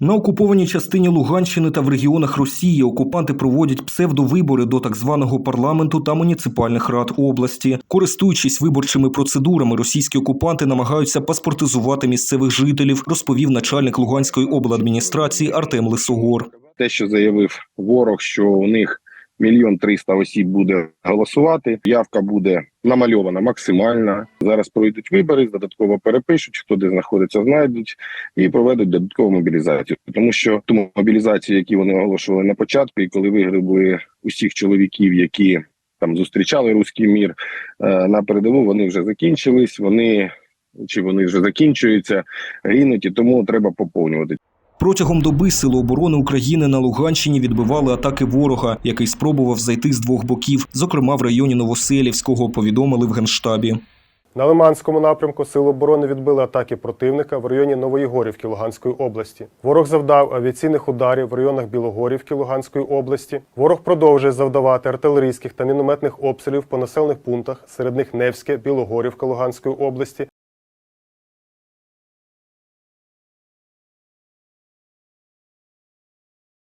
На окупованій частині Луганщини та в регіонах Росії окупанти проводять псевдовибори до так званого парламенту та муніципальних рад області. Користуючись виборчими процедурами, російські окупанти намагаються паспортизувати місцевих жителів, розповів начальник Луганської обладміністрації Артем Лисогор. те, що заявив ворог, що у них мільйон триста осіб буде голосувати. Явка буде намальована максимальна. Зараз пройдуть вибори, додатково перепишуть, хто де знаходиться, знайдуть і проведуть додаткову мобілізацію. Тому що ту мобілізацію, які вони оголошували на початку, і коли вигребли усіх чоловіків, які там зустрічали руський мір е, на передову, вони вже закінчились. Вони чи вони вже закінчуються, гинуть, і тому треба поповнювати. Протягом доби Сили оборони України на Луганщині відбивали атаки ворога, який спробував зайти з двох боків, зокрема в районі Новоселівського, повідомили в генштабі. На Лиманському напрямку Сили оборони відбили атаки противника в районі Новоєгорівки Луганської області. Ворог завдав авіаційних ударів в районах Білогорівки Луганської області. Ворог продовжує завдавати артилерійських та мінометних обстрілів по населених пунктах, серед них Невське, Білогорівка Луганської області,